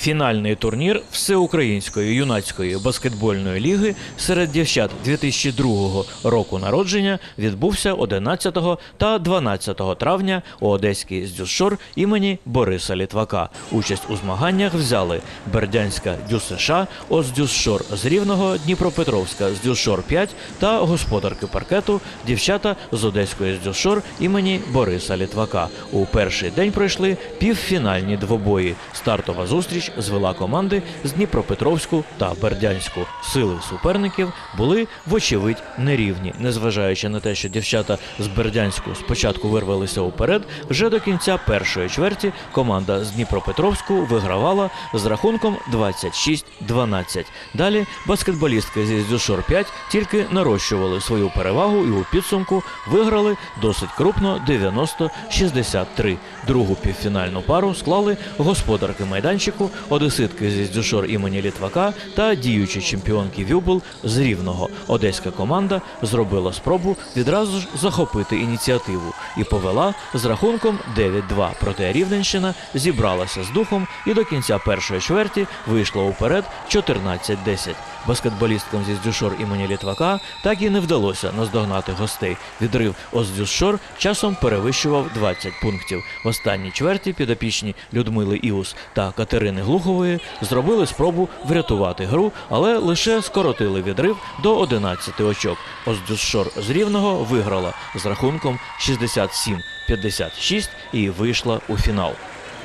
Фінальний турнір Всеукраїнської юнацької баскетбольної ліги серед дівчат 2002 року народження відбувся 11 та 12 травня у Одеській здюсшор імені Бориса Літвака. Участь у змаганнях взяли Бердянська ДЮСШ, Оздюсшор з Рівного, Дніпропетровська здюсшор 5 та господарки паркету дівчата з Одеської здюсшор імені Бориса Літвака. У перший день пройшли півфінальні двобої. Стартова зустріч звела команди з Дніпропетровську та Бердянську. Сили суперників були вочевидь нерівні, незважаючи на те, що дівчата з Бердянську спочатку вирвалися уперед. Вже до кінця першої чверті команда з Дніпропетровську вигравала з рахунком 26-12. Далі баскетболістки зі Здюшор 5 тільки нарощували свою перевагу і у підсумку виграли досить крупно 90-63. Другу півфінальну пару склали господарки майданчику, одеситки зі Здюшор імені Літвака та діючі чемпіонки Вюбл з Рівного. Одеська команда зробила спробу відразу ж захопити ініціативу і повела з рахунком 9-2. Проте Рівненщина зібралася з духом і до кінця першої чверті вийшла уперед 14-10. Баскетболісткам зі Здюшор імені Літвака так і не вдалося наздогнати гостей. Відрив Оздюшор часом перевищував 20 пунктів. В останній чверті підопічні Людмили Іус та Катерини Глухової зробили спробу врятувати гру, але лише скоротили відрив до 11 очок. Оздюшор з Рівного виграла з рахунком 67-56 і вийшла у фінал.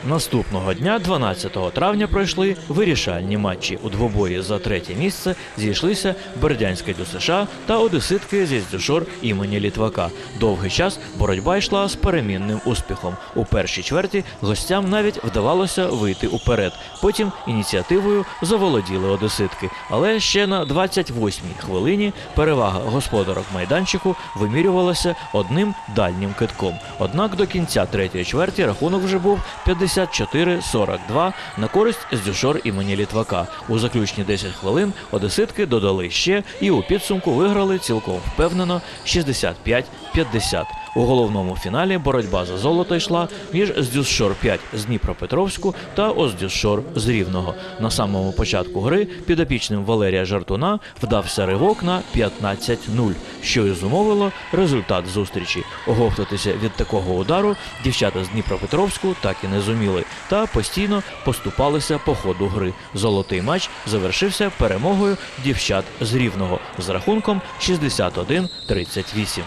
Наступного дня, 12 травня, пройшли вирішальні матчі. У двобої за третє місце зійшлися Бердянське ДЮСШ та одеситки зі Здюшор імені Літвака. Довгий час боротьба йшла з перемінним успіхом. У першій чверті гостям навіть вдавалося вийти уперед. Потім ініціативою заволоділи одеситки. Але ще на 28-й хвилині перевага господарок майданчику вимірювалася одним дальнім китком. Однак до кінця третьої чверті рахунок вже був 54-42 на користь Здюшор імені Літвака. У заключні 10 хвилин одеситки додали ще і у підсумку виграли цілком впевнено 65-50. У головному фіналі боротьба за золото йшла між Здюсшор 5 з Дніпропетровську та Оздюсшор з Рівного. На самому початку гри підопічним Валерія Жартуна вдався ривок на 15-0, що і зумовило результат зустрічі. Оговтатися від такого удару дівчата з Дніпропетровську так і не зуміли та постійно поступалися по ходу гри. Золотий матч завершився перемогою дівчат з Рівного з рахунком 61-38.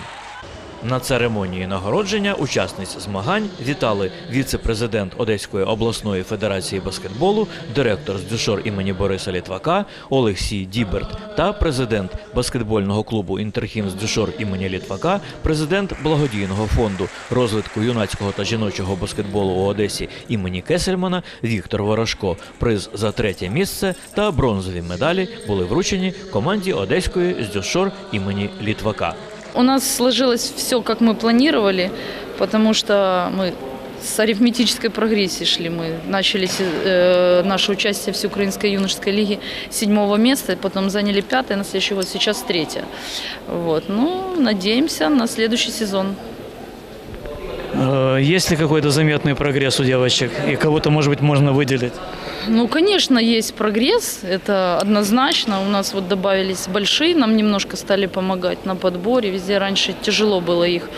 На церемонії нагородження учасниць змагань вітали віце-президент Одеської обласної федерації баскетболу, директор з дюшор імені Бориса Літвака Олексій Діберт та президент баскетбольного клубу Інтерхім з дюшор імені Літвака, президент благодійного фонду розвитку юнацького та жіночого баскетболу у Одесі імені Кесельмана Віктор Ворожко. Приз за третє місце та бронзові медалі були вручені команді Одеської з дюшор імені Літвака. У нас сложилось все, как мы планировали, потому что мы с арифметической прогрессией шли. Мы начали э, наше участие в Всеукраинской юношеской лиге с седьмого места, потом заняли пятое, на следующий год сейчас третье. Вот. Ну, надеемся на следующий сезон. Э, Есть ли какой-то заметный прогресс у девочек? И кого-то, может быть, можно выделить? Ну, конечно, есть прогресс, это однозначно. У нас вот добавились большие, нам немножко стали помогать на подборе. Везде раньше тяжело было их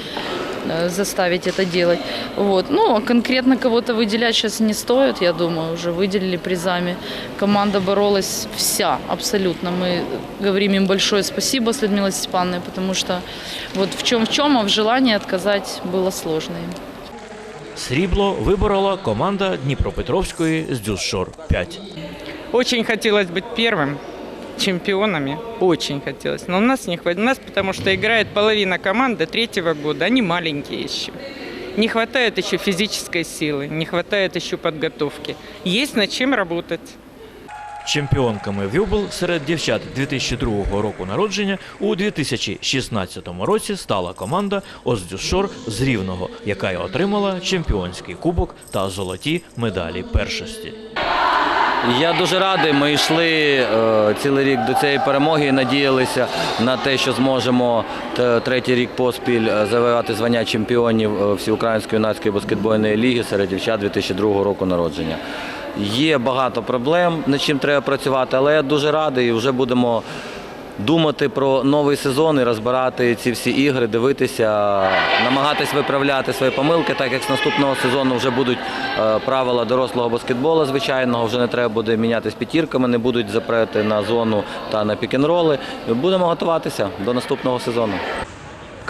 э, заставить это делать. Вот. Ну, а конкретно кого-то выделять сейчас не стоит, я думаю, уже выделили призами. Команда боролась вся, абсолютно. Мы говорим им большое спасибо с Людмилой Степановной, потому что вот в чем в чем, а в желании отказать было сложно им. Срібло виборола команда Дніпропетровської з Дюсшор 5. Очень хотелось быть первым чемпионами, очень хотелось. Но у нас не хватит. У нас потому что играет половина команды третьего года, они маленькие еще. Не хватает еще физической силы, не хватает еще подготовки. Есть над чем работать. Чемпіонками Вюбл серед дівчат 2002 року народження у 2016 році стала команда Оздюшор з Рівного, яка й отримала чемпіонський кубок та золоті медалі першості. Я дуже радий. Ми йшли е, цілий рік до цієї перемоги і надіялися на те, що зможемо третій рік поспіль е, завоювати звання чемпіонів е, Всеукраїнської юнацької баскетбольної ліги серед дівчат 2002 року народження. Є багато проблем, над чим треба працювати, але я дуже радий і вже будемо думати про новий сезон і розбирати ці всі ігри, дивитися, намагатись виправляти свої помилки, так як з наступного сезону вже будуть е, правила дорослого баскетболу звичайного, вже не треба буде міняти з п'ятірками, не будуть запрети на зону та на пікінроли. Будемо готуватися до наступного сезону.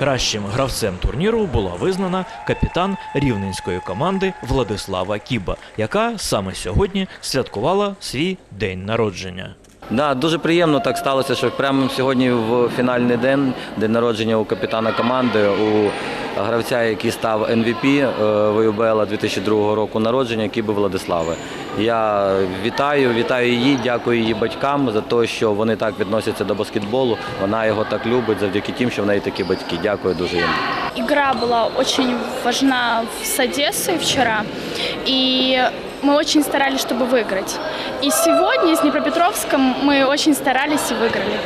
Кращим гравцем турніру була визнана капітан рівненської команди Владислава Кіба, яка саме сьогодні святкувала свій день народження. Да, дуже приємно так сталося, що прямо сьогодні в фінальний день, день народження у капітана команди, у гравця, який став MVP е, ВЮБЛ 2002 року народження, Кіби Владислави. Я вітаю, вітаю її, дякую її батькам за те, що вони так відносяться до баскетболу. Вона його так любить завдяки тим, що в неї такі батьки. Дякую дуже їм. Игра была очень важна с Одессой вчера, и мы очень старались, чтобы выиграть. И сегодня с Днепропетровском мы очень старались и выиграли.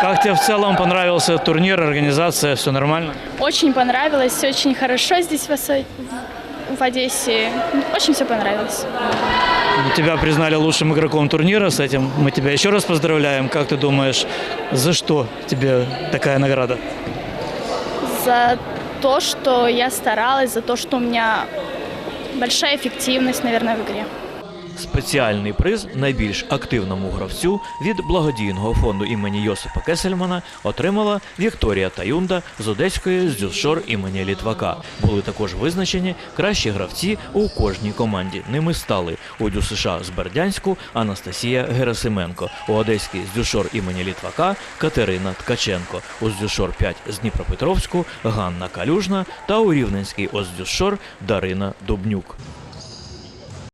Как тебе в целом понравился турнир, организация, все нормально? Очень понравилось, очень хорошо здесь в, Осо- в Одессе. Очень все понравилось. Тебя признали лучшим игроком турнира, с этим мы тебя еще раз поздравляем. Как ты думаешь, за что тебе такая награда? За то, что я старалась, за то, что у меня большая эффективность, наверное, в игре. Спеціальний приз найбільш активному гравцю від благодійного фонду імені Йосипа Кесельмана отримала Вікторія Таюнда з Одеської з Дюсшор імені Літвака. Були також визначені кращі гравці у кожній команді. Ними стали у ДЮСШ з Бердянську Анастасія Герасименко, у Одеській з Дюшор імені Літвака Катерина Ткаченко, у Здюшор 5 з Дніпропетровську Ганна Калюжна та у Рівненській Оздюшор Дарина Дубнюк.